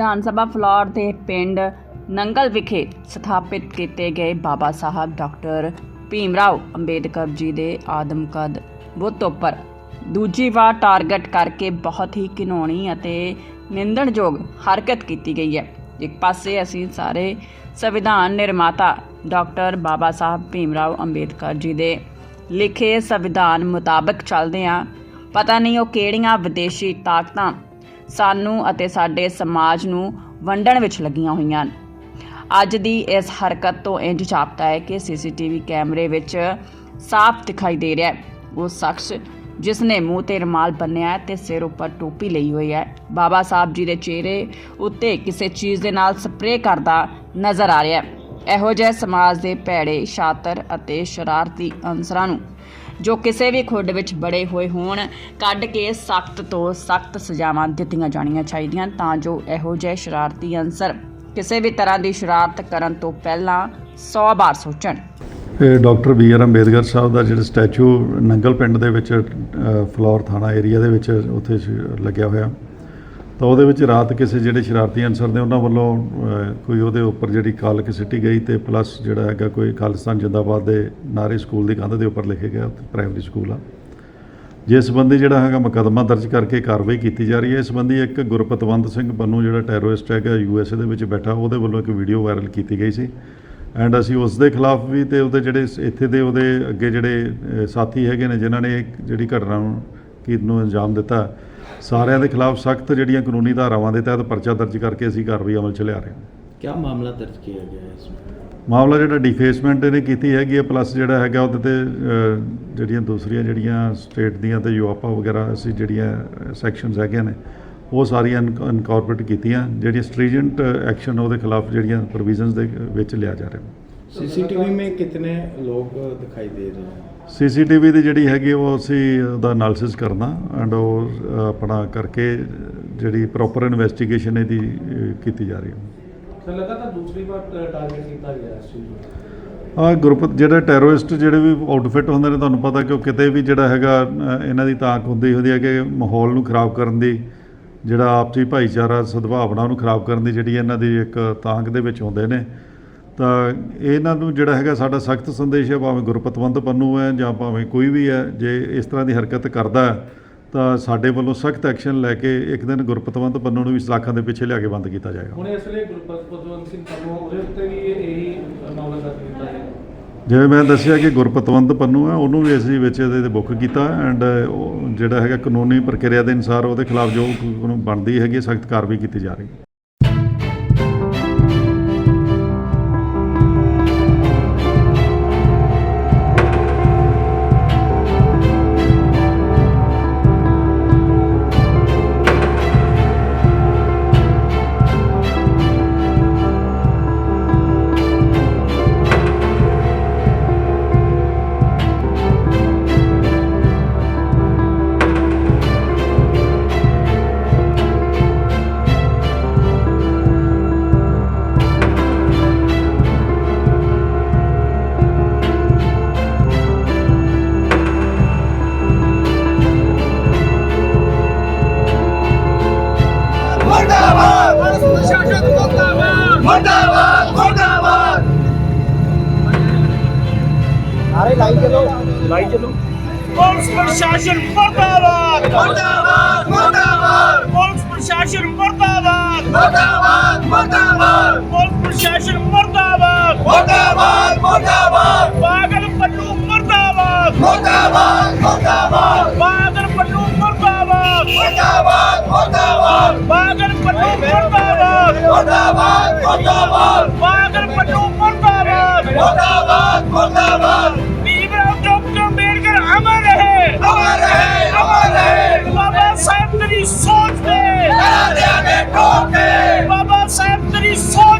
Vidhan Sabha floor ਦੇ ਪਿੰਡ ਨੰਗਲ ਵਿਖੇ ਸਥਾਪਿਤ ਕੀਤੇ ਗਏ ਬਾਬਾ ਸਾਹਿਬ ਡਾਕਟਰ ਭੀਮ ਰਾਓ ਅੰਬੇਦਕਰ ਜੀ ਦੇ ਆਦਮਕਦ। ਬੁੱਤ ਉੱਪਰ ਦੂਜੀ ਵਾਰ ਟਾਰਗੇਟ ਕਰਕੇ ਬਹੁਤ ਹੀ ਘਿਨੌਣੀ ਅਤੇ ਨਿੰਦਣਯੋਗ ਹਰਕਤ ਕੀਤੀ ਗਈ ਹੈ। ਇੱਕ ਪਾਸੇ ਅਸੀਂ ਸਾਰੇ ਸੰਵਿਧਾਨ ਨਿਰਮਾਤਾ ਡਾਕਟਰ ਬਾਬਾ ਸਾਹਿਬ ਭੀਮ ਰਾਓ ਅੰਬੇਦਕਰ ਜੀ ਦੇ ਲਿਖੇ ਸੰਵਿਧਾਨ ਮੁਤਾਬਕ ਚੱਲਦੇ ਹਾਂ। ਪਤਾ ਨਹੀਂ ਉਹ ਕਿਹੜੀਆਂ ਵਿਦੇਸ਼ੀ ਤਾਕਤਾਂ ਸਾਨੂੰ ਅਤੇ ਸਾਡੇ ਸਮਾਜ ਨੂੰ ਵੰਡਣ ਵਿੱਚ ਲੱਗੀਆਂ ਹੋਈਆਂ ਹਨ। ਅੱਜ ਦੀ ਇਸ ਹਰਕਤ ਤੋਂ ਇੰਜ ਜਾਪਦਾ ਹੈ ਕਿ ਸੀਸੀਟੀਵੀ ਕੈਮਰੇ ਵਿੱਚ ਸਾਫ਼ ਦਿਖਾਈ ਦੇ ਰਿਹਾ ਹੈ। ਉਹ ਸ਼ਖਸ ਜਿਸ ਨੇ ਮੂੰਹ ਤੇ ਰੁਮਾਲ ਬੰਨਿਆ ਹੈ ਤੇ ਸਿਰ ਉੱਪਰ ਟੋਪੀ ਲਈ ਹੋਈ ਹੈ। ਬਾਬਾ ਸਾਹਿਬ ਜੀ ਦੇ ਚਿਹਰੇ ਉੱਤੇ ਕਿਸੇ ਚੀਜ਼ ਦੇ ਨਾਲ ਸਪਰੇਅ ਕਰਦਾ ਨਜ਼ਰ ਆ ਰਿਹਾ ਹੈ। ਇਹੋ ਜਿਹੇ ਸਮਾਜ ਦੇ ਭੈੜੇ, ਸ਼ਾਤਰ ਅਤੇ ਸ਼ਰਾਰਤੀ ਅਨਸਰਾਂ ਨੂੰ ਜੋ ਕਿਸੇ ਵੀ ਖੁੱਡ ਵਿੱਚ ਬੜੇ ਹੋਏ ਹੋਣ ਕੱਢ ਕੇ ਸਖਤ ਤੋਂ ਸਖਤ ਸਜ਼ਾਵਾਂ ਦਿੱਤੀਆਂ ਜਾਣੀਆਂ ਚਾਹੀਦੀਆਂ ਤਾਂ ਜੋ ਇਹੋ ਜਿਹੇ ਸ਼ਰਾਰਤੀ ਅਨਸਰ ਕਿਸੇ ਵੀ ਤਰ੍ਹਾਂ ਦੀ ਸ਼ਰਾਰਤ ਕਰਨ ਤੋਂ ਪਹਿਲਾਂ 100 ਵਾਰ ਸੋਚਣ। ਇਹ doctor B R Ambedkar Sahib ਦਾ ਜਿਹੜਾ ਸਟੈਚੂ ਨੰਗਲ ਪਿੰਡ ਦੇ ਵਿੱਚ ਅ, ਫਲੋਰ ਥਾਣਾ ਏਰੀਆ ਦੇ ਵਿੱਚ ਉੱਥੇ ਲੱਗਿਆ ਹੋਇਆ। ਤਾਂ ਉਹਦੇ ਵਿੱਚ ਰਾਤ ਕਿਸੇ ਜਿਹੜੇ ਸ਼ਰਾਰਤੀ ਅਨਸਰ ਨੇ ਉਹਨਾਂ ਵੱਲੋਂ ਕੋਈ ਉਹਦੇ ਉੱਪਰ ਜਿਹੜੀ ਕਾਲਕ ਸਿੱਟੀ ਗਈ ਤੇ ਪਲੱਸ ਜਿਹੜਾ ਹੈਗਾ ਕੋਈ ਖਾਲਿਸਤਾਨ ਜਿੰਦਾਬਾਦ ਦੇ ਨਾਰੇ ਸਕੂਲ ਦੀ ਕੰਧ ਦੇ ਉੱਪਰ ਲਿਖੇ ਗਿਆ ਪ੍ਰਾਇਮਰੀ ਸਕੂਲ ਆ। ਜਿਸ ਸੰਬੰਧੀ ਜਿਹੜਾ ਹੈਗਾ ਮੁਕੱਦਮਾ ਦਰਜ ਕਰਕੇ ਕਾਰਵਾਈ ਕੀਤੀ ਜਾ ਰਹੀ ਹੈ। ਇਸ ਸੰਬੰਧੀ ਇੱਕ ਗੁਰਪਤਵੰਤ ਸਿੰਘ ਬੰਨੂ ਜਿਹੜਾ ਟੈਰੋਰਿਸਟ ਹੈਗਾ ਯੂਐਸਏ ਦੇ ਵਿੱਚ ਬੈਠਾ, ਉਹਦੇ ਵੱਲੋਂ ਇੱਕ ਵੀਡੀਓ ਵਾਇਰਲ ਕੀਤੀ ਗਈ ਸੀ। ਐਂਡ ਅਸੀਂ ਉਸ ਦੇ ਖਿਲਾਫ ਵੀ ਤੇ ਉਹਦੇ ਜਿਹੜੇ ਇੱਥੇ ਦੇ ਉਹਦੇ ਅੱਗੇ ਜਿਹੜੇ ਸਾਥੀ ਹੈਗੇ ਨੇ, ਜਿਨ੍ਹਾਂ ਨੇ ਜਿਹੜੀ ਘਟਨਾ ਨੂੰ ਕੀ ਨੂੰ ਅੰਜਾਮ ਦਿੱਤਾ ਸਾਰਿਆਂ ਦੇ ਖਿਲਾਫ ਸਖਤ ਜਿਹੜੀਆਂ ਕਾਨੂੰਨੀ ਧਾਰਾਵਾਂ ਦੇ ਤਹਿਤ ਪਰਚਾ ਦਰਜ ਕਰਕੇ ਅਸੀਂ ਕਾਰਵਾਈ ਅਮਲ 'ਚ ਲਿਆ ਰਹੇ ਹਾਂ क्या मामला दर्ज किया गया है इसमें ਮਾਮਲਾ ਜਿਹੜਾ ਡਿਫੇਸਮੈਂਟ ਇਹਨੇ ਕੀਤੀ ਹੈਗੀ ਹੈ ਪਲੱਸ ਜਿਹੜਾ ਹੈਗਾ ਉਹਦੇ ਤੇ ਅ, ਜਿਹੜੀਆਂ ਦੂਸਰੀਆਂ ਜਿਹੜੀਆਂ ਸਟੇਟ ਦੀਆਂ ਤੇ ਯੂਆਪਾ ਵਗੈਰਾ ਅਸੀਂ ਜਿਹੜੀਆਂ ਸੈਕਸ਼ਨਸ ਹੈਗੀਆਂ ਨੇ ਉਹ ਸਾਰੀਆਂ ਇਨਕੋਰਪੋਰੇਟ ਕੀਤੀਆਂ ਜਿਹੜੀਆਂ ਸਟ੍ਰੀਜੈਂਟ ਐਕਸ਼ਨ ਉਹਦੇ ਖਿਲਾਫ ਜਿਹੜੀਆਂ ਪ੍ਰੋਵੀਜ਼ਨਸ ਦੇ ਵਿੱਚ ਲਿਆ ਜਾ ਰਿਹਾ सीसीटीवी में कितने लोग दिखाई दे रहे हैं ਸੀਸੀਟੀਵੀ ਦੀ ਜਿਹੜੀ ਹੈਗੀ ਉਹ ਅਸੀਂ ਉਹਦਾ ਐਨਾਲਿਸਿਸ ਕਰਨਾ ਐਂਡ ਉਹ ਆਪਣਾ ਕਰਕੇ ਜਿਹੜੀ ਪ੍ਰੋਪਰ ਇਨਵੈਸਟੀਗੇਸ਼ਨ ਇਹਦੀ ਕੀਤੀ ਜਾ ਰਹੀ ਹੈ। ਸਰ ਲਗਾਤਾਰ ਦੂਸਰੀ ਵਾਰ ਟਾਰਗੇਟ ਕੀਤਾ ਗਿਆ ਇਸ ਚੀਜ਼ ਨੂੰ? ਆ ਗਰੁੱਪ ਜਿਹੜੇ ਟੈਰਰਿਸਟ ਜਿਹੜੇ ਵੀ ਆਊਟਫਿਟ ਹੁੰਦੇ ਨੇ ਤੁਹਾਨੂੰ ਪਤਾ ਕਿ ਉਹ ਕਿਤੇ ਵੀ ਜਿਹੜਾ ਹੈਗਾ ਇਹਨਾਂ ਦੀ ਤਾਕ ਹੁੰਦੀ ਹੁੰਦੀ ਹੈ ਕਿ ਮਾਹੌਲ ਨੂੰ ਖਰਾਬ ਕਰਨ ਦੀ ਜਿਹੜਾ ਆਪਸੀ ਭਾਈਚਾਰਾ ਸਦਭਾਵਨਾ ਨੂੰ ਖਰਾਬ ਕਰਨ ਦੀ ਜਿਹੜੀ ਇਹਨਾਂ ਦੀ ਇੱਕ ਤਾਂਗ ਦੇ ਵਿੱਚ ਹੁੰਦੇ ਨੇ ਤਾਂ ਇਹਨਾਂ ਨੂੰ ਜਿਹੜਾ ਹੈਗਾ ਸਾਡਾ ਸਖਤ ਸੰਦੇਸ਼ ਹੈ ਭਾਵੇਂ ਗੁਰਪਤਵੰਤ ਪੰਨੂ ਹੈ ਜਾਂ ਭਾਵੇਂ ਕੋਈ ਵੀ ਹੈ ਜੇ ਇਸ ਤਰ੍ਹਾਂ ਦੀ ਹਰਕਤ ਕਰਦਾ ਤਾਂ ਸਾਡੇ ਵੱਲੋਂ ਸਖਤ ਐਕਸ਼ਨ ਲੈ ਕੇ ਇੱਕ ਦਿਨ ਗੁਰਪਤਵੰਤ ਪੰਨੂ ਨੂੰ ਵੀ ਸਲਾਖਾਂ ਦੇ ਪਿੱਛੇ ਲਿਆ ਕੇ ਬੰਦ ਕੀਤਾ ਜਾਏਗਾ। ਹੁਣ ਇਸ ਲਈ ਗੁਰਪਤਵੰਤ ਸਿੰਘ ਪੰਨੂ ਉਹਦੇ ਉੱਤੇ ਵੀ ਇਹੀ ਮਾਮਲਾ ਦਰਜ ਕੀਤਾ ਹੈ ਜਿਵੇਂ ਮੈਂ ਦੱਸਿਆ ਕਿ ਗੁਰਪਤਵੰਤ ਪੰਨੂ ਹੈ ਉਹਨੂੰ ਵੀ ਅਸੀਂ ਵਿੱਚ ਇਹਦੇ ਤੇ ਬੁੱਕ ਕੀਤਾ ਐਂਡ ਜਿਹੜਾ ਹੈਗਾ ਕਾਨੂੰਨੀ ਪ੍ਰਕਿਰਿਆ ਦੇ ਅਨੁਸਾਰ ਉਹਦੇ ਖਿਲਾਫ ਜੋ ਬਣਦੀ ਹੈਗੀ ਸਖਤ ਕਾਰਵਾਈ ਕੀਤੀ ਜਾ ਰਹੀ ਹੈ। ਮੁਰਦਾਬਾਦ ਮੁਰਦਾਬਾਦ। ਮੁਰਦਾਬਾਦ ਪੁਲਿਸ ਪ੍ਰਸ਼ਾਸਨ ਮੁਰਦਾਬਾਦ। ਮੁਰਦਾਬਾਦ ਮੁਰਦਾਬਾਦ। ਪੁਲਿਸ ਪ੍ਰਸ਼ਾਸਨ ਮੁਰਦਾਬਾਦ। ਮੁਰਦਾਬਾਦ ਮੁਰਦਾਬਾਦ। ਪੁਲਿਸ ਪ੍ਰਸ਼ਾਸਨ ਮੁਰਦਾਬਾਦ। ਮੁਰਦਾਬਾਦ ਮੁਰਦਾਬਾਦ। ਪਾਗਲ ਪੱਲੂ ਮੁਰਦਾਬਾਦ। ਮੁਰਦਾਬਾਦ ਮੁਰਦਾਬਾਦ। ਪਾਗਲ ਪੱਲੂ ਮੁਰਦਾਬਾਦ। ਮੁਰਦਾਬਾਦ ਮੁਰਦਾਬਾਦ। ਪਾਗਲ ਪੱਲੂ ਮੁਰਦਾਬਾਦ। ਮੁਰਦਾਬਾਦ ਮੁਰਦਾਬਾਦ। ਪਾਗਲ ਪੱਲੂ ਮੁਰਦਾਬਾਦ। ਮੁਰਦਾਬਾਦ ਮੁਰਦਾਬਾਦ। ਭੀਮਰਾਓ ਡਾਕਟਰ ਅੰਬੇਡਕਰ ਅਮਰ ਰਹੇ। ਅਮਰ ਰਹੇ ਅਮਰ ਰਹੇ। ਬਾਬਾ ਸਾਹਿਬ ਤੇਰੀ ਸੋਚ ਤੇ। ਤੇਰਾ ਦਿਆਂਗੇ ਠੋਕ ਕੇ ਬਾਬਾ ਸਾਹਿਬ ਤੇਰੀ ਸੋਚ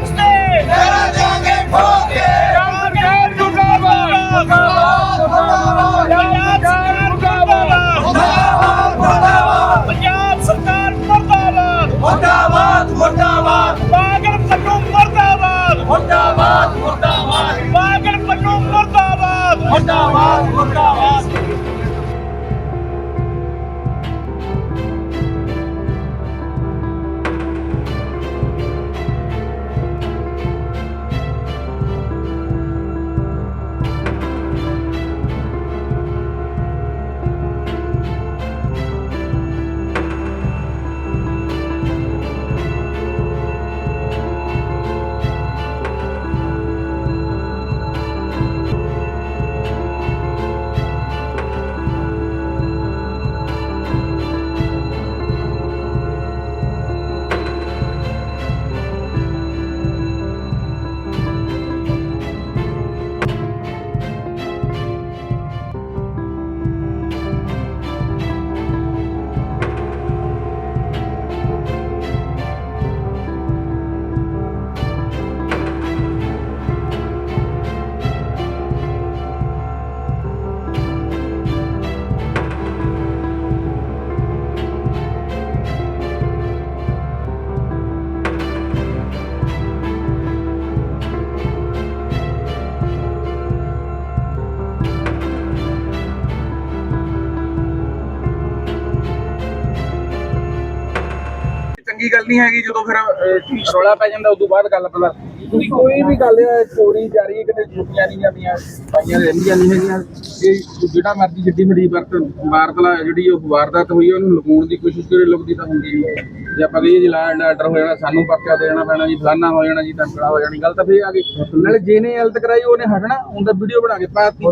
ਨਹੀਂ ਹੈਗੀ ਜਦੋਂ ਫਿਰ ਅਹ, ਰੌਲਾ ਪੈ ਜਾਂਦਾ ਉਦੋਂ ਬਾਅਦ ਗੱਲ ਪਤਾ ਤੁਸੀਂ ਕੋਈ ਵੀ ਗੱਲ ਹੈ, ਚੋਰੀ ਜਾਰੀ ਕਿਤੇ ਜੁੱਤੀਆਂ ਨਹੀਂ ਜਾਂਦੀਆਂ ਪਾਈਆਂ ਰਹਿੰਦੀਆਂ ਨਹੀਂ ਹੈਗੀਆਂ। ਇਹ ਜਿਹੜਾ ਮਰਜ਼ੀ ਜਿੱਡੀ ਵੱਡੀ ਵਰਤ ਵਾਰਤਲਾ ਜਿਹੜੀ ਉਹ ਵਾਰਦਾਤ ਹੋਈ ਹੈ, ਉਹਨੂੰ ਲੁਕਾਉਣ ਦੀ ਕੋਸ਼ਿਸ਼ ਕਰੇ ਲੁਕਦੀ ਤਾਂ ਹੁੰਦੀ ਨਹੀਂ ਹੈ। ਜੇ ਆਪਾਂ ਕਹੀਏ ਜੀ ਲਾ ਐਂਡ ਆਰਡਰ ਹੋ ਜਾਣਾ ਸਾਨੂੰ ਪਰਚਾ ਦੇ ਦੇਣਾ ਪੈਣਾ ਜੀ ਫਲਾਨਾ ਹੋ ਜਾਣਾ ਜੀ ਤੰਕੜਾ ਹੋ ਜਾਣੀ ਗੱਲ ਤਾਂ ਫੇਰ ਆ ਗਈ। ਨਾਲੇ ਜਿਹਨੇ ਗਲਤ ਕਰਾਈ ਉਹਨੇ ਹਟਣਾ ਉਹਦਾ ਵੀਡੀਓ ਬਣਾ ਕੇ ਪਾਤੀ।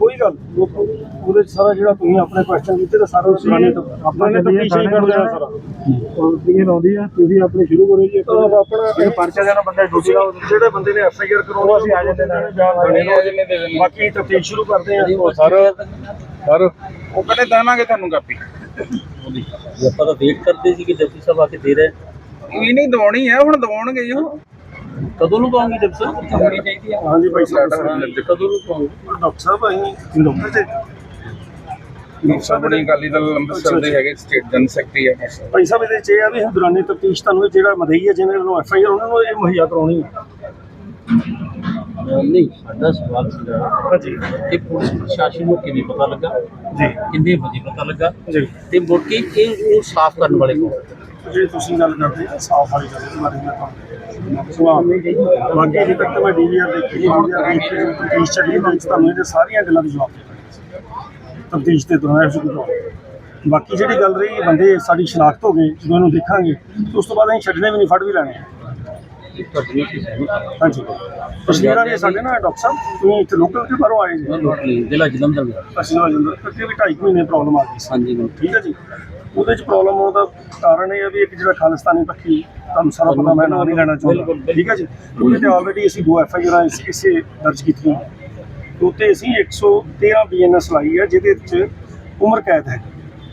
ਕੋਈ ਗੱਲ ਨੀ। ਉਹ- ਉਹਦੇ 'ਚ ਸਾਰਾ ਜਿਹੜਾ ਤੁਸੀਂ ਆਪਣੇ ਕੁਐਸਚਨ ਕੀਤੇ ਤਾਂ ਸਾਰਾ ਸੁਣਾਣੇ ਤਾਂ ਆਪਾਂ ਨੇ ਤਾਂ ਪੀਛੇ ਹੀ ਕਰ ਦੇਣਾ। ਸਾਰਾ। ਕਲੀਅਰ ਆਉਂਦੀ ਆ? ਤੁਸੀਂ ਆਪਣੇ ਸ਼ੁਰੂ ਕਰੋ ਜੀ। ਆਪਣਾ ਇਹ ਪਰਚਾ ਦੇਣਾ ਬੰਦਾ ਡਿਊਟੀ ਦਾ ਜਿਹੜੇ ਬੰਦੇ ਨੇ ਐਫ ਆਈ ਆਰ ਕਰਾਉਣੀ ਅਸੀਂ ਆ ਜਾਂਦੇ ਨੇ ਜਿੰਨੇ ਦੇ ਦੇਣੇ। ਬਾਕੀ ਤਫਤੀਸ਼ ਸ਼ੁਰੂ ਕਰਦੇ ਆ। Sir sir. ਉਹ ਕਹਿੰਦੇ ਦੇਵਾਂਗੇ ਤੁਹਾਨੂੰ ਕਾਪੀ। ਆਪਾਂ ਤਾਂ ਵੇਟ ਕਰਦੇ ਸੀ ਕਿ ਜੱਜੀ ਸਾਹਿਬ ਆ ਕੇ ਦੇ ਰਹੇ। ਇਹ ਨਹੀਂ ਦਵਾਉਣੀ ਹੈ ਹੁਣ ਦਵਾਉਣਗੇ ਜੀ ਉਹ। ਕਦੋਂ ਨੂੰ ਪਾਉਂਗੇ ਜੱਜੀ ਸਾਹਿਬ? ਦਵਾਉਣੀ ਚਾਹੀਦੀ ਆ ਹਾਂਜੀ ਭਾਈ ਸਾਹਿਬ ਕਦੋਂ ਨੂੰ ਪਾਉਂਗੇ ਡਾਕਟਰ ਸਾਹਿਬ ਅਸੀਂ ਡਾਕਟਰ ਜੀ ਸਾਬਣੀ ਅਕਾਲੀ ਦਲ ਅੰਮ੍ਰਿਤਸਰ ਦੇ ਹੈਗੇ ਸਟੇਟ ਜਨ ਸੈਕਟਰੀ ਹੈ। ਭਾਈ ਸਾਹਿਬ ਇਹਦੇ 'ਚ ਇਹ ਆ ਵੀ ਹੁਣ ਦੌਰਾਨੇ ਤਫਤੀਸ਼ ਤੁਹਾਨੂੰ ਇਹ ਜਿਹੜਾ ਮਦਈ ਹੈ ਜਿਹਨੇ ਵੱਲੋਂ ਐਫ ਆਈ ਆਰ ਉਹਨਾਂ ਨੂੰ ਇਹ ਮੁਹੱਈਆ ਕਰਾਉਣੀ ਹੈ। ਨਹੀਂ ਸਾਡਾ ਸਵਾਲ ਸੀਗਾ ਹਾਂਜੀ। ਕਿ ਪੁਲਿਸ ਪ੍ਰਸ਼ਾਸਨ ਨੂੰ ਕਿਵੇਂ ਪਤਾ ਲੱਗਾ? ਜੀ। ਕਿੰਨੇ ਵਜੇ ਪਤਾ ਲੱਗਾ? ਜੀ। ਤੇ ਮੁੜ ਕੇ ਇਹ ਉਹ ਸਾਫ਼ ਕਰਨ ਵਾਲੇ ਕੌਣ ਜਿਹੜੀ ਤੁਸੀਂ ਗੱਲ ਕਰਦੇ ਹੋ ਸਾਫ਼ ਵਾਲੀ ਗੱਲ ਬਾਰੇ ਮੈਂ ਤੁਹਾਨੂੰ ਬਾਕੀ ਅਜੇ ਤੱਕ ਤਾਂ ਮੈਂ ਡੀਵੀਆਰ ਦੇਖੀ ਨਹੀਂ ਤਫਤੀਸ਼ ਚੱਲੀ ਹੈ ਵਿੱਚ ਤੁਹਾਨੂੰ ਇਹਦੇ ਸਾਰੀਆਂ ਗੱਲਾਂ ਦੇ ਜਵਾਬ ਦੇ ਤਫਤੀਸ਼ ਤੇ ਦੁਆਰਾ ਇਸ ਨੂੰ ਬਾਕੀ ਜਿਹੜੀ ਗੱਲ ਰਹੀ ਬੰਦੇ ਸਾਡੀ ਸ਼ਨਾਖਤ ਹੋ ਗਏ ਜਦੋਂ ਇਹਨੂੰ ਦੇਖਾਂਗੇ ਤੇ ਉਸ ਤੋਂ ਬਾਅਦ ਅਸੀਂ ਛੱਡਣੇ ਵੀ ਨਹੀਂ ਫੜ ਵੀ ਲੈਣੇ। ਹਾਂਜੀ। ਪਿਛਲੀ ਵਾਰ ਇਹ ਸਾਡੇ ਨਾ ਡਾਕਟਰ ਸਾਹਿਬ ਤੁਸੀਂ ਇੱਥੇ ਲੋਕਲ ਕੇ ਬਾਹਰੋਂ ਆਏ ਜੀ। ਜ਼ਿਲ੍ਹਾ ਜਲੰਧਰ ਦਾ ਅਸੀਂ ਨਾਲ ਜੰਦਰ ਕਿਉਂਕਿ ਵੀ 2.5 ਮਹੀਨੇ ਪ੍ਰੋਬਲਮ ਆ ਗਈ ਸੀ। ਹਾਂਜੀ ਬਿਲਕੁਲ। ਠੀਕ ਹੈ ਜੀ। ਉਹਦੇ ਚ ਪ੍ਰੋਬਲਮ ਹੋਣ ਦਾ ਕਾਰਨ ਇਹ ਹੈ ਵੀ ਇੱਕ ਜਿਹੜਾ ਖਾਲਿਸਤਾਨੀ ਪੱਖੀ ਤੁਹਾਨੂੰ ਸਾਰਾ ਪਤਾ ਮੈਂ ਨਾਮ ਨਹੀਂ ਲੈਣਾ ਚਾਹੁੰਦਾ। ਠੀਕ ਹੈ ਜੀ? ਉਹਦੇ ਤੇ ਆਲਰੇਡੀ ਅਸੀਂ ਦੋ ਐਫ ਆਈ ਆਰ ਇਸੇ ਦਰਜ ਕੀਤੀਆਂ। ਉੱਤੇ ਅਸੀਂ 113 ਬੀਐਨਐਸ ਲਾਈ ਹੈ ਜਿਹਦੇ ਵਿੱਚ ਉਮਰ ਕੈਦ ਹੈ।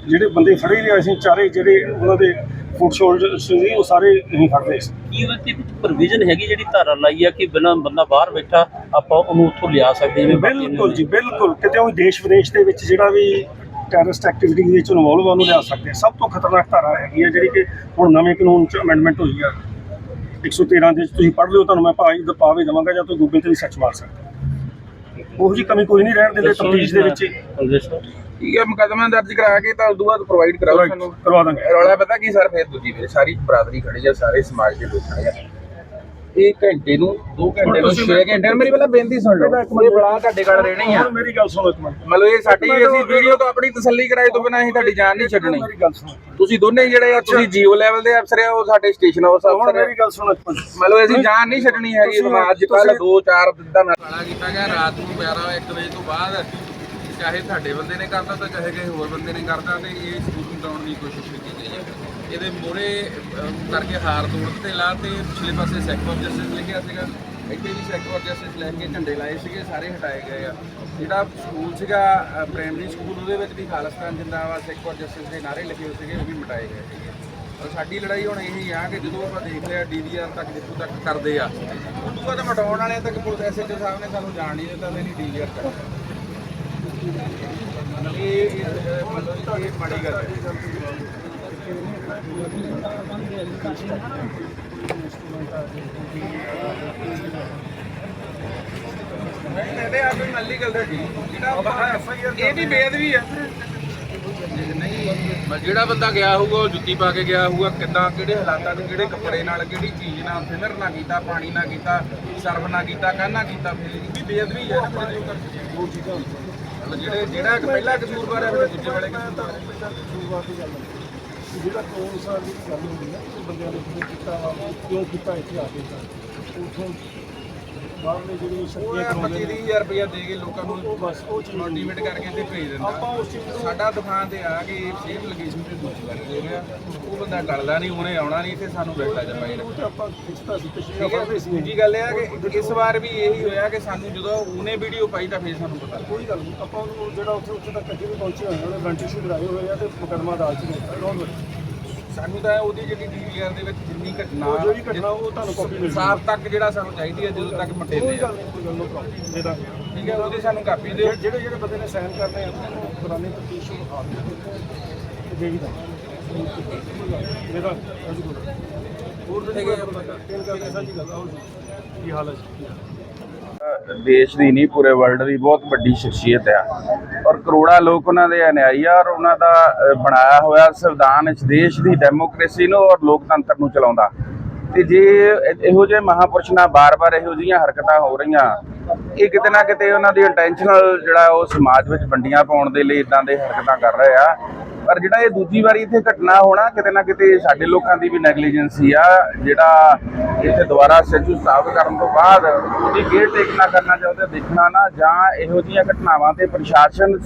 ਜਿਹੜੇ ਬੰਦੇ ਫੜੇ ਲਿਆ ਅਸੀਂ ਚਾਰੇ ਜਿਹੜੇ ਉਹਨਾਂ ਦੇ ਫੁੱਟ ਸ਼ੋਲਡਰ ਸੀ ਉਹ ਸਾਰੇ ਅਸੀਂ ਫੜਦੇ। ਸੀ ਕੀ ਉਹਦੇ ਕੁਝ ਪ੍ਰੋਵੀਜ਼ਨ ਹੈਗੀ ਜਿਹੜੀ ਧਾਰਾ ਲਾਈ ਆ ਕਿ ਬਿਨਾਂ ਬੰਦਾ ਬਾਹਰ ਬੈਠਾ ਆਪਾਂ ਉਹਨੂੰ ਉੱਥੋਂ ਲਿਆ ਸਕਦੇ ਜਿਵੇਂ ਬਿਲਕੁਲ ਜੀ ਬਿਲਕੁਲ। ਕਿਤੇ ਉਹ ਦੇਸ਼ ਵਿਦੇਸ਼ ਦੇ ਵਿੱਚ ਜਿਹੜਾ ਵੀ ਟੈਰਰਿਸਟ ਐਕਟੀਵਿਟੀ ਵਿੱਚ ਇਨਵੋਲਵ ਉਹਨੂੰ ਲਿਆ ਸਕਦੇ। ਸਭ ਤੋਂ ਖਤਰਨਾਕ ਧਾਰਾ ਹੈਗੀ ਹੈ ਜਿਹੜੀ ਕਿ ਹੁਣ ਨਵੇਂ ਕਾਨੂੰਨ ਚ ਅਮੈਂਡਮੈਂਟ ਹੋਈ ਆ। 113 ਦੇ ਤੁਸੀਂ ਪੜ੍ਹ ਲਿਓ ਤੁਹਾਨੂੰ ਮੈਂ ਭਾਈ ਦਾ ਪਾ ਵੀ ਦੇਵਾਂਗਾ ਜਾਂ ਤੁਸੀਂ ਗੂਗਲ ਤੇ ਵੀ ਸਰਚ ਮਾਰ ਸਕਦੇ ਹੋ। ਉਹੋ ਜੀ ਕਮੀ ਕੋਈ ਨਹੀਂ ਰਹਿਣ ਦਿੰਦੇ ਤਫਤੀਸ਼ ਦੇ ਵਿੱਚ। ਠੀਕ ਹੈ ਮੁਕੱਦਮਾ ਦਰਜ ਕਰਾ ਕੇ ਤਾਂ ਉਦੋਂ ਬਾਅਦ ਪ੍ਰੋਵਾਈਡ ਕਰਾਓ ਸਾਨੂੰ। ਕਰਵਾ ਦਾਂਗੇ। ਰੌਲਾ ਪਤਾ ਕੀ ਸਰ ਫਿਰ ਦੂਜੀ ਵੀਰੇ। ਸਾਰੀ ਬਰਾਦਰੀ ਖੜੀ ਆ ਸਾਰੇ ਸਮਾਜ ਦੇ ਲੋਕ ਖੜੇ ਆ। ਇਹ ਘੰਟੇ ਨੂੰ 2 ਘੰਟੇ ਨੂੰ 6 ਘੰਟੇ ਨੂੰ ਮੇਰੀ ਪਹਿਲਾਂ ਬੇਨਤੀ ਸੁਣ ਲਓ। ਇਹ ਬੜਾ ਤੁਹਾਡੇ ਕੋਲ ਰਹਿਣੀ ਆ। ਹੁਣ ਮੇਰੀ ਗੱਲ ਸੁਣੋ ਇੱਕ ਮਿੰਟ। ਮਤਲਬ ਇਹ ਸਾਡੀ ਅਸੀਂ ਵੀਡੀਓ ਤੋਂ ਆਪਣੀ ਤਸੱਲੀ ਕਰਾਏ ਤੋਂ ਬਿਨਾਂ ਅਸੀਂ ਤੁਹਾਡੀ ਜਾਨ ਨਹੀਂ ਛੱਡਣੀ। ਮੇਰੀ ਗੱਲ ਸੁਣੋ। ਤੁਸੀਂ ਦੋਨੇ ਜਿਹੜੇ ਆ ਤੁਸੀਂ ਜੀਓ ਲੈਵਲ ਦੇ ਅਫਸਰ ਆ ਉਹ ਸਾਡੇ ਸਟੇਸ਼ਨ ਹਾਊਸ ਹੁਣ ਅਫਸਰ ਆ ਮੇਰੀ ਗੱਲ ਸੁਣੋ ਇੱਕ ਮਿੰਟ। ਮਤਲਬ ਅਸੀਂ ਜਾਨ ਨਹੀਂ ਛੱਡਣੀ ਹੈਗੀ। ਅੱਜ ਕੱਲ ਤੁਸੀਂ- 2 4 ਦਿਨ ਦਾ ਕਾਲਾ ਕੀਤਾ ਗਿਆ ਰਾਤ ਨੂੰ 11 1 ਵਜੇ ਤੋਂ ਬਾਅਦ। ਚਾਹੇ ਤੁਹਾਡੇ ਬੰਦੇ ਨੇ ਕਰਦਾ ਤਾਂ ਚਾਹੇ ਕਿਸੇ ਹੋਰ ਬੰਦੇ ਨੇ ਕਰਦਾ ਤੇ ਇਹ ਸਬੂਤ ਮਿਟਾਉਣ ਦੀ ਕੋਸ਼ਿਸ਼ ਕੀਤੀ ਗਈ ਹੈ। ਇਹਦੇ ਮੋਰੇ ਕਰਕੇ ਹਾਰ ਤੋੜ 'ਤੇ ਲਾ ਤੇ ਪਿਛਲੇ ਪਾਸੇ ਸੈਕਟਰ ਆਫ ਜਸਟਿਸ ਲਿਖਿਆ ਸੀਗਾ। ਇੱਥੇ ਵੀ ਸੈਕਟਰ ਆਫ ਜਸਟਿਸ ਲੈ ਕੇ ਝੰਡੇ ਲਾਏ ਸੀਗੇ, ਸਾਰੇ ਹਟਾਏ ਗਏ ਆ। ਜਿਹੜਾ ਸਕੂਲ ਸੀਗਾ ਪ੍ਰਾਇਮਰੀ ਸਕੂਲ, ਉਹਦੇ ਵਿੱਚ ਵੀ ਖਾਲਿਸਤਾਨ ਜਿੰਦਾਬਾਦ ਸੈਕਟਰ ਆਫ ਜਸਟਿਸ ਦੇ ਨਾਰੇ ਲਿਖੇ ਹੋਏ ਸੀਗੇ, ਉਹ ਵੀ ਮਿਟਾਏ ਗਏ ਸੀਗੇ। ਔਰ ਸਾਡੀ ਲੜਾਈ ਹੁਣ ਇਹੀ ਆ ਕਿ ਜਦੋਂ ਆਪਾਂ ਦੇਖ ਲਿਆ ਡੀਡੀਆਰ ਤੱਕ, ਜਿੱਥੋਂ ਤੱਕ ਕਰਦੇ ਆ ਉਸ ਤੋਂ ਬਾਅਦ ਮਟਾਉਣ ਵਾਲਿਆਂ ਤੱਕ ਪੁਲਿਸ ਐਸਐਚਓ ਸਾਹਿਬ ਨੇ ਸਾਨੂੰ ਜਾਣ ਨਹੀਂ ਦਿੱਤਾ ਤੇ ਨਹੀਂ ਡੀਡੀਆਰ ਕਰ ਇਹ ਮਤਲਬ ਇਹ ਮਾੜੀ ਗੱਲ ਹੈ। ਨਹੀਂ ਆ ਕੋਈ ਮੱਲੀ ਗੱਲ ਤੁਹਾਡੀ ਜਿਹੜਾ ਇਹ ਵੀ ਬੇਅਦਬੀ ਆ। ਨਹੀਂ ਜਿਹੜਾ ਬੰਦਾ ਗਿਆ ਹੋਊਗਾ, ਉਹ ਜੁੱਤੀ ਪਾ ਕੇ ਗਿਆ ਹੋਊਗਾ, ਕਿੱਦਾਂ, ਕਿਹੜੇ ਹਾਲਾਤਾਂ 'ਚ ਕਿਹੜੇ ਕੱਪੜੇ ਨਾਲ, ਕਿਹੜੀ ਚੀਜ਼ ਨਾਲ, ਫਿਲਰ ਨਾ ਕੀਤਾ, ਪਾਣੀ ਨਾ ਕੀਤਾ, ਸਰਫ ਨਾ ਕੀਤਾ ਕਾਹਨਾ ਕੀਤਾ, ਫਿਰ ਵੀ ਬੇਅਦਬੀ ਹੈ ਨਾ ਫਿਰ ਚੀਜ਼ਾਂ ਜਿਹੜੇ ਜਿਹੜਾ ਪਹਿਲਾ ਕਸੂਰਵਾਰ ਹੈ ਦੂਜੇ ਵਾਲੇ ਕਸੂਰਵਾਰ ਜਿਹੜਾ ਕੋਲ ਸਾਰ ਦੀ ਗੱਲ ਹੁੰਦੀ ਹੈ, ਕਿ ਬੰਦਿਆਂ ਨੇ ਕਿਉਂ ਕੀਤਾ ਇੱਥੇ ਆ ਕੇ ਉਥੋਂ ਬਾਹਰਲੇ ਜਿਹੜੇ ਉਹ ਸ਼ਕਤੀਆਂ ਹੈ ਕਰਾਉਂਦੇ ਨੇ। 25000 ਰੁਪਇਆ ਦੇ ਕੇ ਲੋਕਾਂ ਨੂੰ ਬਸ ਉਹ ਚੀਜ਼ ਮੋਟੀਵੇਟ ਕਰਕੇ ਤੇ ਭੇਜ ਦਿੰਦਾ। ਆਪਾਂ ਉਸ ਚੀਜ਼ ਨੂੰ ਸਾਡਾ ਦੁਕਾਨ ਤੇ ਆ ਕੇ ਸੇਮ ਲੋਕੇਸ਼ਨ ਤੇ ਦੂਜੀ ਵਾਰ ਦੇ ਰਿਹਾ। ਉਹ ਬੰਦਾ ਟਲਦਾ ਨਹੀਂ ਉਹਨੇ ਆਉਣਾ ਨਹੀਂ ਤੇ ਸਾਨੂੰ ਬੈਠਾ ਜਮਾਈ ਉਹ ਤੇ ਆਪਾਂ ਖਿੱਚਦਾ ਸੀ ਪਿਛਲੀ ਠੀਕ ਹੈ ਵਾਰ ਵੀ ਸੀ। ਦੂਜੀ ਗੱਲ ਇਹ ਆ ਕਿ ਇਸ ਵਾਰ ਵੀ ਇਹੀ ਹੋਇਆ ਕਿ ਸਾਨੂੰ ਜਦੋਂ ਉਹਨੇ ਵੀਡੀਓ ਪਾਈ ਤਾਂ ਫੇਰ ਸਾਨੂੰ ਪਤਾ ਲੱਗਾ। ਕੋਈ ਗੱਲ ਨਹੀਂ ਆਪਾਂ ਉਹਨੂੰ ਜਿਹੜਾ ਉੱਥੇ ਉੱਥੇ ਤੱਕ ਅੱਗੇ ਵੀ ਪਹੁੰਚੇ ਹੋਏ ਨੇ ਉਹਨੇ ਵਾਰੰਟ ਇਸ਼ੂ ਕਰਾਏ ਹੋਏ ਆ ਤੇ ਮੁਕੱਦਮਾ ਅਦਾਲਤ ਚ ਨਹੀਂ ਡੋਂਟ ਵਰੀ ਸਾਨੂੰ ਤਾਂ ਉਹਦੀ ਜਿਹੜੀ ਡੀਵੀਆਰ ਦੇ ਵਿੱਚ ਜਿੰਨੀ ਘਟਨਾ ਉਹ ਜਿਹੜੀ ਘਟਨਾ ਉਹ ਤੁਹਾਨੂੰ ਕਾਪੀ ਮਿਲ ਸਾਫ਼ ਤੱਕ ਜਿਹੜਾ ਸਾਨੂੰ ਚਾਹੀਦੀ ਹੈ ਜਦੋਂ ਤੱਕ ਮਟੇ ਕੋਈ ਦੇ ਗੱਲ ਨਹੀਂ ਕੋਈ ਗੱਲ ਨਹੀਂ ਪ੍ਰੋਬਲਮ ਦੇ ਦਾਂਗੇ ਠੀਕ ਹੈ ਉਹਦੀ ਸਾਨੂੰ ਕਾਪੀ ਦਿਓ ਜਿਹੜੇ ਜਿਹੜੇ ਬੰਦੇ ਨੇ ਸਾਈਨ ਕਰਨੇ ਆ ਉਹਨਾਂ ਨੂੰ ਪੁਰਾਣੇ ਤਫਤੀਸ਼ ਨੂੰ ਆ ਤੇ ਦੇ ਵੀ ਮੇਰਾ ਹੋਰ ਤੇ ਤਿੰਨ ਜੀ ਗੱਲ ਹੋਰ ਜੀ ਕੀ ਹਾਲ ਹੈ ਜੀ ਦੇਸ਼ ਦੀ ਨਹੀਂ, ਪੂਰੇ ਵਰਲਡ ਦੀ ਬਹੁਤ ਵੱਡੀ ਸ਼ਖਸੀਅਤ ਆ। ਔਰ ਕਰੋੜਾਂ ਲੋਕ ਉਹਨਾਂ ਦੇ ਅਨੁਯਾਈ ਆ ਔਰ ਉਹਨਾਂ ਦਾ ਬਣਾਇਆ ਹੋਇਆ ਸੰਵਿਧਾਨ ਇਸ ਦੇਸ਼ ਦੀ ਡੈਮੋਕ੍ਰੇਸੀ ਨੂੰ ਔਰ ਲੋਕਤੰਤਰ ਨੂੰ ਚਲਾਉਂਦਾ। ਤੇ ਜੇ ਇਹੋ ਜਿਹੇ ਮਹਾਪੁਰਸ਼ ਨਾਲ ਬਾਰ-ਬਾਰ ਇਹੋ ਜਿਹੀਆਂ ਹਰਕਤਾਂ ਹੋ ਰਹੀਆਂ, ਇਹ ਕਿਤੇ ਨਾ ਕਿਤੇ ਉਹਨਾਂ ਦੀ ਇੰਟੈਂਸ਼ਨਲ ਜਿਹੜਾ ਉਹ ਸਮਾਜ ਵਿੱਚ ਵੰਡੀਆਂ ਪਾਉਣ ਦੇ ਲਈ ਇਦਾਂ ਦੇ ਹਰਕਤਾਂ ਕਰ ਰਹੇ ਆ। ਪਰ ਜਿਹੜਾ ਇਹ ਦੂਜੀ ਵਾਰੀ ਇੱਥੇ ਘਟਨਾ ਹੋਣਾ, ਕਿਤੇ ਨਾ ਕਿਤੇ ਸਾਡੇ ਲੋਕਾਂ ਦੀ ਵੀ ਨੈਗਲੀਜੈਂਸੀ ਆ। ਜਿਹੜਾ ਇੱਥੇ ਦੁਬਾਰਾ ਸਟੈਚੂ ਸਥਾਪਿਤ ਕਰਨ ਤੋਂ ਬਾਅਦ ਉਹਦੀ ਕੇਅਰ ਟੇਕ ਨਾ ਕਰਨਾ ਚਾਹੁੰਦੇ, ਦੇਖਣਾ ਨਾ, ਜਾਂ ਇਹੋ ਜਿਹੀਆਂ ਘਟਨਾਵਾਂ ਤੇ ਪ੍ਰਸ਼ਾਸਨ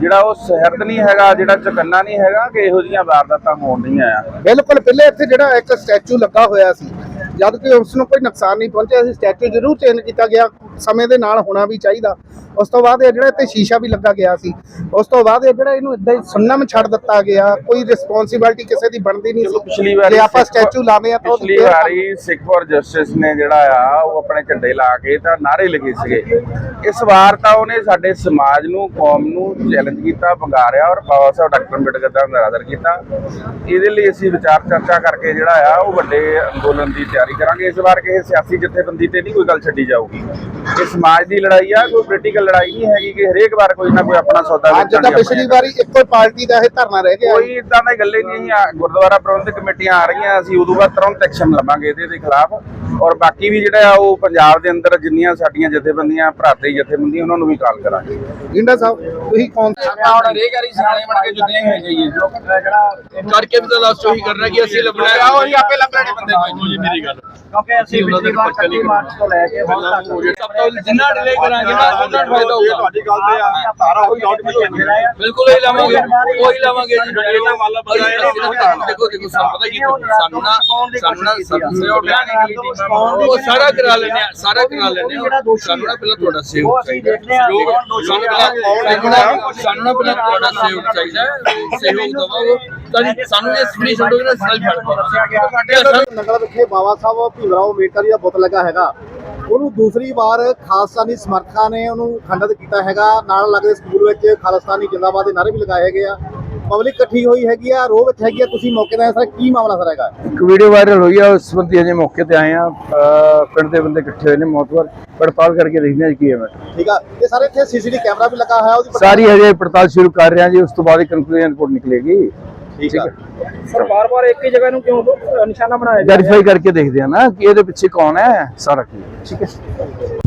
ਜਿਹੜਾ ਉਹ ਸਹਿਰਦ ਨਹੀਂ ਹੈਗਾ, ਜਿਹੜਾ ਚਕੰਨਾ ਨਹੀਂ ਹੈਗਾ, ਕਿ ਇਹੋ ਜਿਹੀਆਂ ਵਾਰਦਾਤਾਂ ਹੋਣ ਨਹੀਂ ਆ। ਬਿਲਕੁਲ, ਪਹਿਲੇ ਇੱਥੇ ਜਿਹੜਾ ਇੱਕ ਸਟੈਚੂ ਲੱਗਾ ਹੋਇਆ ਸੀ, ਜਦ ਕਿ ਉਸ ਨੂੰ ਕੋਈ ਨੁਕਸਾਨ ਨਹੀਂ ਪਹੁੰਚਿਆ ਸੀ ਸਟੈਚੂ ਜ਼ਰੂਰ ਚੇਂਜ ਕੀਤਾ ਗਿਆ। ਸਮੇਂ ਦੇ ਨਾਲ ਹੋਣਾ ਵੀ ਚਾਹੀਦਾ। ਉਸ ਤੋਂ ਬਾਅਦ ਇਹ ਜਿਹੜਾ ਇੱਥੇ ਸ਼ੀਸ਼ਾ ਵੀ ਲੱਗਾ ਗਿਆ ਸੀ ਉਸ ਤੋਂ ਬਾਅਦ ਇਹ ਜਿਹੜਾ ਇਹਨੂੰ ਇਦਾਂ ਹੀ ਸੁੰਨਮ ਛੱਡ ਦਿੱਤਾ ਗਿਆ ਕੋਈ ਰਿਸਪੌਂਸਿਬਿਲਟੀ ਕਿਸੇ ਦੀ ਬਣਦੀ ਨਹੀਂ ਸੀ। ਪਿਛਲੀ ਵਾਰੀ ਜੇ ਆਪਾਂ ਸਟੈਚੂ ਲਾਉਂਦੇ ਆ ਤਾਂ ਪਿਛਲੀ ਵਾਰੀ ਸਿੱਖ ਫॉर ਜਸਟਿਸ ਨੇ ਜਿਹੜਾ ਆ ਉਹ ਆਪਣੇ ਝੰਡੇ ਲਾ ਕੇ ਤਾਂ ਨਾਰੇ ਲਗੇ ਸੀਗੇ। ਇਸ ਵਾਰ ਤਾਂ ਉਹਨੇ ਸਾਡੇ ਸਮਾਜ ਨੂੰ ਕੌਮ ਨੂੰ ਚੈਲੰਜ ਕੀਤਾ ਪੰਗਾਰਿਆ ਔਰ ਬਾਬਾ ਸਾਹਿਬ ਡਾਕਟਰ ਅੰਬੇਡਕਰ ਦਾ ਨਿਰਾਦਰ ਕੀਤਾ। ਇਹਦੇ ਲਈ ਅਸੀਂ ਵਿਚਾਰ ਚਰਚਾ ਕਰਕੇ ਜਿਹੜਾ ਆ ਉਹ ਵੱਡੇ ਅੰਦੋਲਨ ਦੀ ਤਿਆਰੀ ਕਰਾਂਗੇ। ਇਸ ਵਾਰ ਕਿਸੇ ਸਿਆਸੀ ਜਥੇਬੰਦੀ ਤੇ ਨਹੀਂ ਕੋਈ ਗੱਲ ਛੱਡੀ ਜਾਊਗੀ। ਇਹ ਸਮਾਜ ਦੀ ਲੜਾਈ ਆ ਕੋਈ ਪੋਲੀਟੀਕਲ ਲੜਾਈ ਨਹੀਂ ਹੈਗੀ ਕਿ ਹਰੇਕ ਵਾਰ ਕੋਈ ਨਾ ਕੋਈ ਆਪਣਾ ਸੌਦਾ ਅੱਜ ਤਾਂ ਵੇਚਣ ਦੀ ਪਿਛਲੀ ਆਪਣੀ- ਵਾਰੀ ਇੱਕੋ ਹੀ ਪਾਰਟੀ ਦਾ ਇਹ ਧਰਨਾ ਰਹਿ ਗਿਆ। ਕੋਈ ਇਦਾਂ ਦੀ ਗੱਲ ਹੀ ਨਹੀਂ ਆ ਗੁਰਦੁਆਰਾ ਪ੍ਰਬੰਧਕ ਕਮੇਟੀਆਂ ਆ ਰਹੀਆਂ ਅਸੀਂ ਉਦੋਂ ਬਾਅਦ ਤੁਰੰਤ ਐਕਸ਼ਨ ਲਵਾਂਗੇ ਇਹਦੇ ਦੇ ਖਿਲਾਫ। ਔਰ ਬਾਕੀ ਵੀ ਜਿਹੜਾ ਆ ਉਹ ਪੰਜਾਬ ਦੇ ਅੰਦਰ ਜਿੰਨੀਆਂ ਸਾਡੀਆਂ ਜਥੇਬੰਦੀਆਂ ਭਰਾਤੇ ਜਥੇਬੰਦੀਆਂ ਉਹਨਾਂ ਨੂੰ ਵੀ ਕਾਲ ਕਰਾਂਗੇ। ਜਿੰਦਾ ਸਾਹਿਬ ਤੁਸੀਂ ਕੌਣ? ਹੁਣ ਹਰੇਕ ਵਾਰੀ ਸਿਆਣੇ ਬਣ ਕੇ ਜੁੱਤੀਆਂ ਹੀ ਹੋ ਜਾਈਏ ਕਰਕੇ ਵੀ ਤਾਂ ਲਾਸਟ ਉਹੀ ਕਰਨਾ ਕਿ ਅਸੀਂ ਲੱਭਣਾ ਆ ਉਹੀ ਆਪੇ ਲੱਭਣੇ ਬੰਦੇ। ਨੂੰ ਜੀ ਮੇਰੀ ਗੱਲ। ਕਿਉਂਕਿ ਅਸੀਂ ਪਿਛਲੀ ਵਾਰ 31 ਮਾਰਚ ਤੋਂ ਲੈ ਕੇ ਹੁਣ ਤੱਕ ਸਭ ਤੋਂ ਜਿੰਨਾ ਡਿਲੇ ਕਰਾਂਗੇ ਨਾ ਉਹਨਾਂ ਨੂੰ ਫਾਇਦਾ ਹੋਊਗਾ। ਤੁਹਾਡੀ ਗੱਲ ਤੇ ਆ। ਸਾਰਾ ਕੋਈ ਆਊਟਪੁੱਟ ਬਿਲਕੁਲ ਹੀ ਲਾਵਾਂਗੇ। ਉਹੀ ਲਾਵਾਂਗੇ ਜੀ। ਦੇਖੋ ਦੇਖੋ ਸਾਨੂੰ ਪਤਾ ਕੀ ਸਾਨੂੰ ਨਾ ਸਾਨੂੰ ਨਾ ਸਾਨੂੰ ਉਹ ਸਾਰਾ ਕਰਾ ਲੈਣੇ ਆ ਸਾਰਾ ਕਰਾ ਲੈਣੇ ਆ। ਸਾਨੂੰ ਨਾ ਪਹਿਲਾਂ ਤੁਹਾਡਾ ਸੇਵ ਚਾਹੀਦਾ। ਸਾਨੂੰ ਪਹਿਲਾਂ ਸਾਨੂੰ ਨਾ ਪਹਿਲਾਂ ਤੁਹਾਡਾ ਸੇਵ ਚਾਹੀਦਾ। ਸਹਿਯੋਗ ਦਵਾਓ ਤਾਂ ਸਾਨੂੰ ਇਹ ਸਪਰੀ ਛੱਡੋਗੇ ਨਾ ਸੈਲਫ ਹੈਲਪ ਨਗਰ ਵਿਖੇ ਬਾਬਾ ਸਾਹਿਬ ਭੀਮਰਾਓ ਅੰਬੇਡਕਰ ਜੀ ਦਾ ਬੁੱਤ ਲੱਗਾ ਹੈਗਾ। ਉਹਨੂੰ ਦੂਸਰੀ ਵਾਰ ਖਾਲਸਾਨੀ ਸਮਰਥਕਾਂ ਨੇ ਉਹਨੂੰ ਖੰਡਿਤ ਕੀਤਾ ਹੈਗਾ। ਨਾਲ ਲੱਗਦੇ ਸਕੂਲ ਵਿੱਚ ਖਾਲਸਤਾਨੀ ਜਿੰਦਾਬਾਦ ਦੇ ਨਾਰੇ ਵੀ ਲਗਾਏ ਹੈਗੇ ਆ। ਪਬਲਿਕ ਇਕੱਠੀ ਹੋਈ ਹੈਗੀ ਆ ਰੋਹ ਵਿੱਚ ਹੈਗੀ ਆ ਤੁਸੀਂ ਮੌਕੇ ਤੇ ਆਏ ਸਰ ਕੀ ਮਾਮਲਾ ਸਰ ਹੈਗਾ? ਇੱਕ ਵੀਡੀਓ ਵਾਇਰਲ ਹੋਈ ਆ ਉਸ ਸੰਬੰਧੀ ਅਜੇ ਮੌਕੇ ਤੇ ਆਏ ਆ। ਪਿੰਡ ਦੇ ਬੰਦੇ ਇਕੱਠੇ ਹੋਏ ਨੇ ਮੌਤਵਰ ਪੜਤਾਲ ਕਰਕੇ ਦੇਖਦੇ ਜੀ ਕੀ ਹੈ ਮੈਟਰ ਠੀਕ ਆ ਇਹ ਸਾਰੇ ਇੱਥੇ ਸੀਸੀਟੀਵੀ ਕੈਮਰਾ ਵੀ ਲੱਗਾ ਹੋਇਆ ਉਹਦੀ ਸਾਰੀ ਹਜੇ ਪੜਤਾਲ ਸ਼ੁਰੂ ਕਰ ਰਹੇ ਹਾਂ ਜੀ ਉਸ ਤੋਂ ਬਾਅਦ ਹੀ ਕਨਕਲੂਜਨ ਰਿਪੋਰਟ ਨਿਕਲੇਗੀ। ਠੀਕ ਆ। ਸਰ ਬਾਰ-ਬਾਰ ਇੱਕ ਹੀ ਜਗ੍ਹਾ ਨੂੰ ਕਿਉਂ ਨਿਸ਼ਾਨਾ ਬਣਾਇਆ ਵੈਰੀਫਾਈ ਕਰਕੇ ਦੇਖਦੇ ਹਾਂ ਨਾ ਕਿ ਇਹਦੇ ਪਿੱਛੇ ਕੌਣ ਹੈ ਸਾਰਾ ਕੀ ਠੀਕ ਹੈ।